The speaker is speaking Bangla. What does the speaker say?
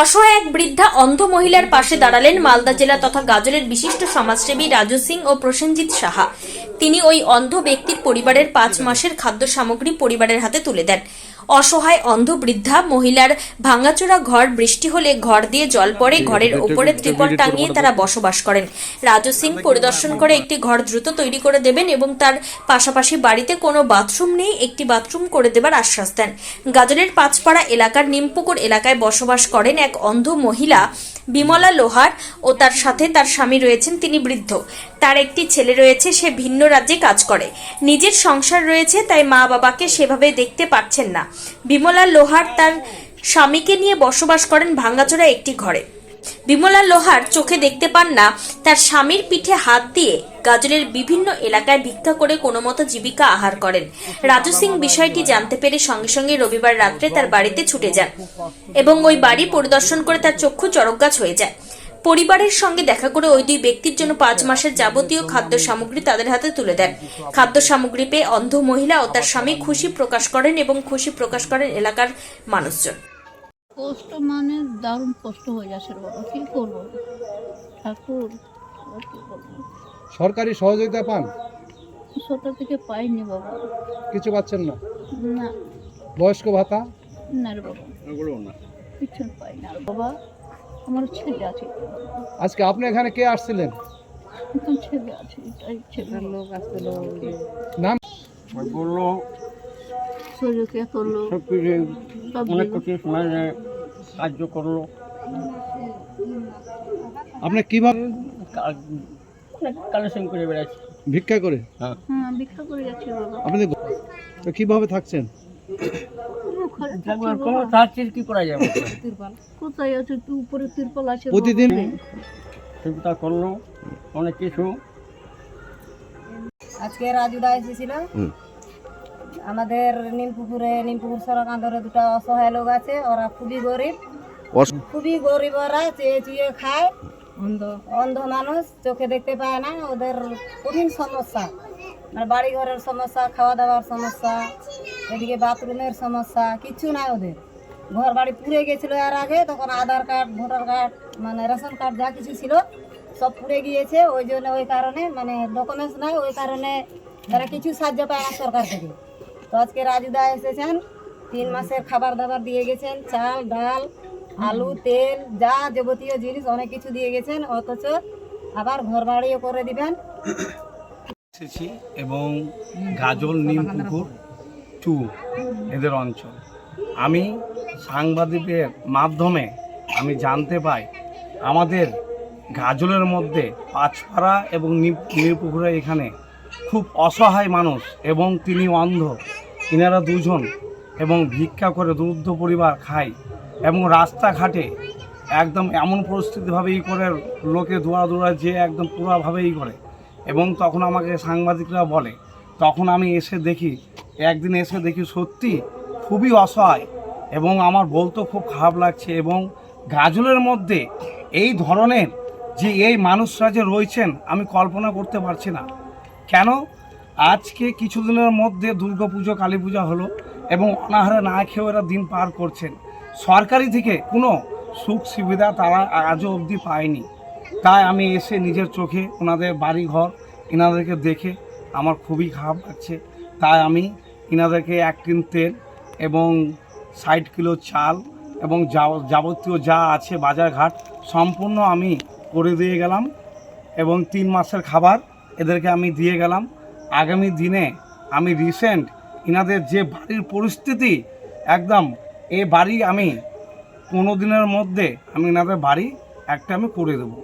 অসহায় এক বৃদ্ধা অন্ধ মহিলার পাশে দাঁড়ালেন মালদা জেলা তথা গাজলের বিশিষ্ট সমাজসেবী রাজু সিং ও প্রসেনজিৎ সাহা। তিনি ওই অন্ধ ব্যক্তির পরিবারের পাঁচ মাসের খাদ্য সামগ্রী পরিবারের হাতে তুলে দেন। অসহায় অন্ধ বৃদ্ধা মহিলার ভাঙাচোরা ঘর, বৃষ্টি হলে ঘর দিয়ে জল পড়ে ঘরের ওপরে ত্রিপল টাঙিয়ে তারা বসবাস করেন। রাজু সিং পরিদর্শন করে একটি ঘর দ্রুত তৈরি করে দেবেন এবং তার পাশাপাশি বাড়িতে কোনো বাথরুম নেই, একটি বাথরুম করে দেবার আশ্বাস দেন। গাজলের পাঁচপাড়া এলাকার নিমপুকুর এলাকায় বসবাস করেন এক অন্ধ মহিলা বিমলা লোহার ও তার সাথে তার স্বামী রয়েছেন, তিনি বৃদ্ধ। তার একটি ছেলে রয়েছে, সে ভিন্ন রাজ্যে কাজ করে। নিজের সংসার রয়েছে, তাই মা বাবাকে সেভাবে দেখতে পাচ্ছেন না। বিমলা লোহার তার স্বামীকে নিয়ে বসবাস করেন ভাঙ্গাচোরা একটি ঘরে। বিমলা লোহার চোখে দেখতে পান না, তার স্বামীর পিঠে হাত দিয়ে গাজলের বিভিন্ন এলাকায় ভিক্ষা করে কোনো মতো জীবিকা আহার করেন। রাজু সিং বিষয়টি জানতে পেরে সঙ্গে সঙ্গে রবিবার রাত্রে তার বাড়িতে ছুটে যান। এবং ওই বাড়ি পরিদর্শন করে তার চক্ষু চরকগাছ হয়ে যায়। পরিবারের সঙ্গে দেখা করে ওই দুই ব্যক্তির জন্য পাঁচ মাসের যাবতীয় খাদ্য সামগ্রী তাদের হাতে তুলে দেন। খাদ্য সামগ্রী পেয়ে অন্ধ মহিলা ও তার স্বামী খুশি প্রকাশ করেন এবং খুশি প্রকাশ করেন এলাকার মানুষজন। কষ্ট মানে দারুণ কষ্ট হয়ে যাচ্ছে বাবা কী করব? ঠাকুর সরকারি সহযোগিতা পান? ছোটো থেকে পাইনি বাবা। কিছু পাচ্ছেন না? না। বয়স্ক ভাতা? না বাবা। কিছু পাই না। বাবা আমার ছেলে আছে। আজকে আপনি এখানে কে আসছিলেন? এখন ছেলে আছে এটাই ছেলে। লোক আসছিল নাম? বলল শরীরকে করল? সব কিছু অনেক কিছু সাহায্য করল। আপনি কীভাবে কালেকশন করে বেড়াচ্ছি ভিক্ষা করে? হ্যাঁ। হ্যাঁ ভিক্ষা করে যাচ্ছে বাবা। আপনি তো কীভাবে থাকছেন? কোনো ঘরে থাকছে একবার বাবা। কি করা যাবে? কোথায় আছে তুই উপরে তিরপল আছে? বাবা। প্রতিদিন সুবিধা করল অনেক কিছু। আজকে রাজুদা এসেছিল। আমাদের নিমপুকুরে নিমপুকুর সড়ক আন্দরে দুটো অসহায় লোক আছে ওরা খুবই গরিব। খুবই গরিব ওরা চেয়ে চুয়ে খায়। অন্ধ অন্ধ মানুষ চোখে দেখতে পায় না ওদের কঠিন সমস্যা। মানে বাড়ি ঘরের সমস্যা খাওয়া দাওয়ার সমস্যা। এদিকে বাথরুমের সমস্যা কিচ্ছু নাই ওদের। ঘর বাড়ি পুড়ে গেছিল এর আগে, তখন আধার কার্ড, ভোটার কার্ড মানে রেশন কার্ড যা কিছু ছিল, সব পুড়ে গিয়েছে। ওই জন্য ওই কারণে মানে ডকুমেন্টস নাই, ওই কারণে তারা কিছু সাহায্য পায় না সরকার থেকে। তো আজকে রাজুদা এসেছেন, তিন মাসের খাবার দাবার দিয়ে গেছেন, চাল, ডাল, আলু, তেল, যা যাবতীয় জিনিস, অনেক কিছু দিয়ে গেছেন, অথচ আবার ঘর বাড়িও করে দিবেন। এবং গাজল নিমপুকুর টু এদের অঞ্চল। আমি সাংবাদিকের মাধ্যমে আমি জানতে পাই, আমাদের গাজলের মধ্যে পাঁচপাড়া এবং নিরপুকুরে এখানে খুব অসহায় মানুষ এবং তিনি অন্ধ। ইনারা দুজন এবং ভিক্ষা করে দুর্ধ পরিবার খায় এবং রাস্তাঘাটে একদম এমন পরিস্থিতিভাবে ই করে লোকে দোয়া দৌড়া যে একদম পুরাভাবে ই করে। এবং তখন আমাকে সাংবাদিকরা বলে, তখন আমি এসে দেখি একদিন এসে দেখি সত্যি খুবই অসহায় এবং আমার বলতেও খুব খারাপ লাগছে এবং গাজলের মধ্যে এই ধরনের যে এই মানুষরা যে রয়েছেন, আমি কল্পনা করতে পারছি না। কেন? আজকে কিছুদিনের মধ্যে দুর্গাপুজো কালী পূজা হলো এবং অনাহারে না খেয়েও এরা দিন পার করছেন। সরকারি থেকে কোনো সুখ সুবিধা তারা আজও অবধি পায়নি। তাই আমি এসে নিজের চোখে ওনাদের বাড়ি ঘর এনাদেরকে দেখে আমার খুবই খারাপ লাগছে। তাই আমি এনাদেরকে এক টিন তেল এবং ষাট কিলো চাল এবং যাব- যাবতীয় যা আছে বাজারঘাট সম্পূর্ণ আমি করে দিয়ে গেলাম এবং তিন মাসের খাবার এদেরকে আমি দিয়ে গেলাম। আগামী দিনে আমি রিসেন্ট এনাদের যে বাড়ির পরিস্থিতি একদম এ বাড়ি আমি কোনো দিনের মধ্যে আমি এনাদের বাড়ি একটা আমি করে দেবো।